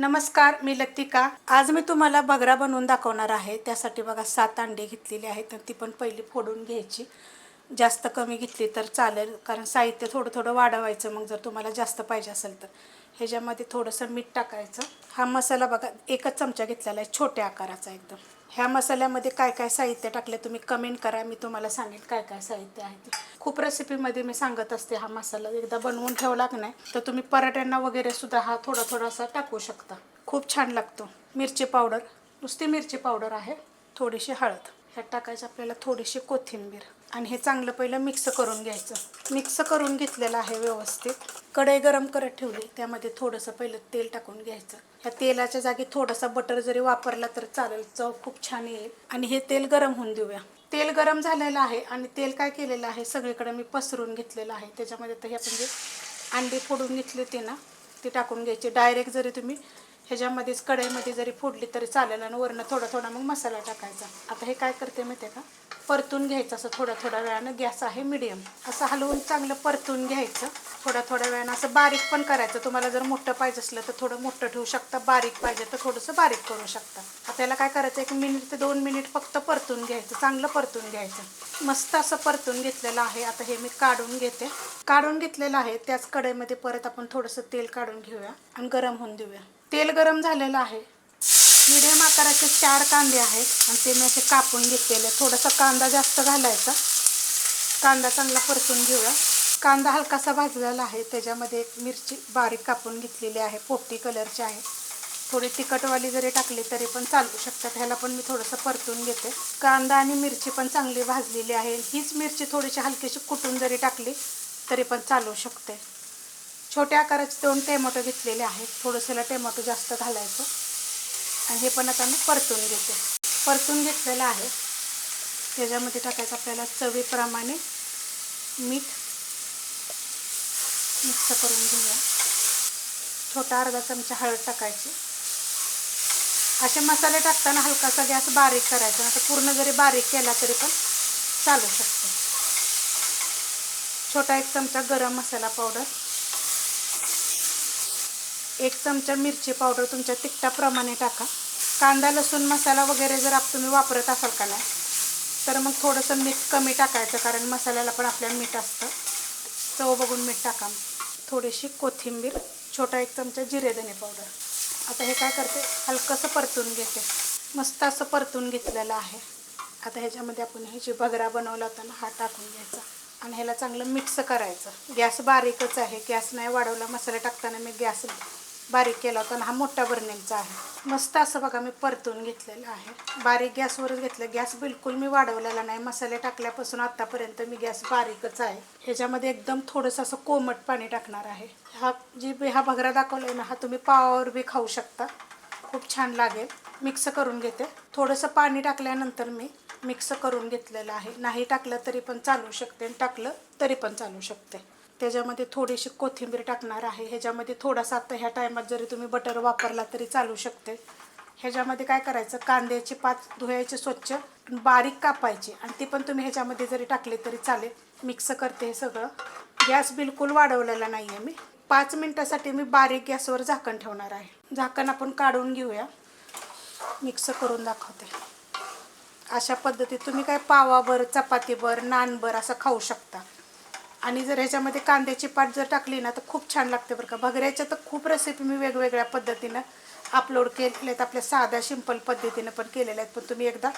नमस्कार मी लतिका. आज मी तुम्हाला बगरा बनवून दाखवणार आहे. त्यासाठी बघा सात अंडे घेतलेली आहेत ती पण पहिली फोडून घ्यायची. जास्त कमी घेतली तर चालेल कारण साहित्य थोडं थोडं वाढवायचं मग जर तुम्हाला जास्त पाहिजे असेल तर. ह्याच्यामध्ये थोडंसं मीठ टाकायचं. हा मसाला बघा एकच चमचा घेतलेला आहे छोट्या आकाराचा एकदम. ह्या मसाल्यामध्ये काय काय साहित्य टाकले तुम्ही कमेंट करा मी तुम्हाला सांगेन काय काय साहित्य आहे ते. खूप रेसिपीमध्ये मी सांगत असते हा मसाला एकदा बनवून ठेवला की नाही तर तुम्ही पराठ्यांना वगैरे सुद्धा हा थोडा थोडासा टाकू शकता. खूप छान लागतो. मिरची पावडर नुसती मिरची पावडर आहे थोडीशी हळद. ह्यात टाकायचं आपल्याला थोडीशी कोथिंबीर. आणि हे चांगलं पहिलं मिक्स करून घ्यायचं. मिक्स करून घेतलेलं आहे व्यवस्थित. कढई गरम करत ठेवली. त्यामध्ये थोडंसं पहिलं तेल टाकून घ्यायचं. ह्या तेलाच्या जागी थोडासा बटर जरी वापरला तर चालेल. चव खूप छान येईल. आणि हे तेल गरम होऊन देऊया. तेल गरम झालेलं आहे आणि तेल काय केलेलं आहे सगळीकडे मी पसरून घेतलेलं आहे. त्याच्यामध्ये तर हे आपण जे अंडी फोडून घेतली होती ना ती टाकून घ्यायची. डायरेक्ट जरी तुम्ही ह्याच्यामध्येच कढईमध्ये जरी फोडली तरी चालेल आणि वरनं थोडा थोडा मग मसाला टाकायचा. आता हे काय करते माहिती आहे का? परतून घ्यायचं असं थोड्या थोड्या वेळानं. गॅस आहे मिडियम असं हलवून चांगलं परतून घ्यायचं. थोड्या थोड्या वेळानं असं बारीक पण करायचं. तुम्हाला जर मोठं पाहिजे असलं तर थोडं मोठं ठेवू शकता. बारीक पाहिजे तर थोडंसं बारीक करू शकता. आता याला काय करायचं? एक मिनिट ते दोन मिनिट फक्त परतून घ्यायचं. चांगलं परतून घ्यायचं. मस्त असं परतून घेतलेलं आहे. आता हे मी काढून घेते. काढून घेतलेलं आहे. त्याच कढईमध्ये परत आपण थोडंसं तेल काढून घेऊया आणि गरम होऊन देऊया. तेल गरम झालेलं आहे. मिडियम आकाराचे चार कांदे आहेत आणि ते मी असे कापून घेतलेले. थोडासा कांदा जास्त घालायचा. कांदा चांगला परतून घेऊया. कांदा हलकासा भाजलेला आहे. त्याच्यामध्ये एक मिरची बारीक कापून घेतलेली आहे. पोपटी कलरची आहे. थोडी तिखटवाली जरी टाकली तरी पण चालू शकतात. ह्याला पण मी थोडंसं परतून घेते. कांदा आणि मिरची पण चांगली भाजलेली आहे. हीच मिरची थोडीशी हलकीशी कुटून जरी टाकली तरी पण चालू शकते. छोट्या आकाराचे दोन टोमॅटो घेतलेले आहेत. थोडंसं टोमॅटो जास्त घालायचं. आणि हे पण आता मी परतून घेते. परतून घेतलेलं आहे. त्याच्यामध्ये टाकायचं आपल्याला चवीप्रमाणे मीठ मिक्स करून घेऊया. छोटा अर्धा चमचा हळद टाकायची. असे मसाले टाकताना हलकासा गॅस बारीक करायचा. आता पूर्ण जरी बारीक केला तरी पण चालू शकतो. छोटा एक चमचा गरम मसाला पावडर एक चमचा मिरची पावडर तुमच्या तिखटाप्रमाणे टाका. कांदा लसूण मसाला वगैरे जर आप तुम्ही वापरत असाल का नाही तर मग थोडंसं मीठ कमी टाकायचं कारण मसाल्याला पण आपल्याला मीठ असतं. चव बघून मीठ टाका. थोडीशी कोथिंबीर छोटा एक चमचा जिरे पावडर. आता हे काय करते हलकंसं परतून घेते. मस्त असं परतून घेतलेलं आहे. आता ह्याच्यामध्ये आपण हे जे भगरा बनवला होता ना हा टाकून घ्यायचा. आणि ह्याला चांगलं मिक्स करायचं. गॅस बारीकच आहे गॅस नाही वाढवला मसाले टाकताना मी गॅस बारीक केला होता हा मोठा बर्नेलचा आहे. मस्त असं बघा मी परतून घेतलेलं आहे. बारीक गॅसवरच घेतलं. गॅस बिलकुल मी वाढवलेला नाही. मसाले टाकल्यापासून आत्तापर्यंत मी गॅस बारीकच आहे. ह्याच्यामध्ये एकदम थोडंसं असं कोमट पाणी टाकणार आहे. हा जी बी- हा भगरा दाखवला ना हा तुम्ही पावावर बी खाऊ शकता. खूप छान लागेल. मिक्स करून घेते. थोडंसं पाणी टाकल्यानंतर मी मिक्स करून घेतलेलं आहे. नाही टाकलं तरी पण चालू शकते आणि टाकलं तरी पण चालू शकते. त्याच्यामध्ये थोडीशी कोथिंबीर टाकणार आहे. ह्याच्यामध्ये थोडासा आता ह्या टायमात जरी तुम्ही बटर वापरला तरी चालू शकते. ह्याच्यामध्ये काय करायचं? कांद्याची पाच धुवायची स्वच्छ बारीक कापायची आणि ती पण तुम्ही ह्याच्यामध्ये जरी टाकली तरी चालेल. मिक्स करते हे सगळं. गॅस बिलकुल वाढवलेला नाही आहे मी. पाच मिनटासाठी मी बारीक गॅसवर झाकण ठेवणार आहे. झाकण आपण काढून घेऊया. मिक्स करून दाखवते. अशा पद्धतीत तुम्ही काय पावावर चपातीवर नानभर असं खाऊ शकता. आणि जर ह्याच्यामध्ये कांद्याची पाट जर टाकली ना तर खूप छान लागते बरं का. भगऱ्याच्या तर खूप रेसिपी मी वेगवेगळ्या पद्धतीनं अपलोड केलेल्या आहेत आपल्या साध्या सिंपल पद्धतीनं पण केलेल्या आहेत. पण तुम्ही एकदा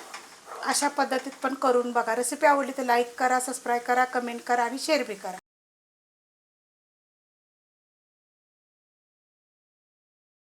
अशा पद्धतीत पण करून बघा. रेसिपी आवडली तर लाईक करा सबस्क्राईब करा कमेंट करा आणि शेअर बी करा.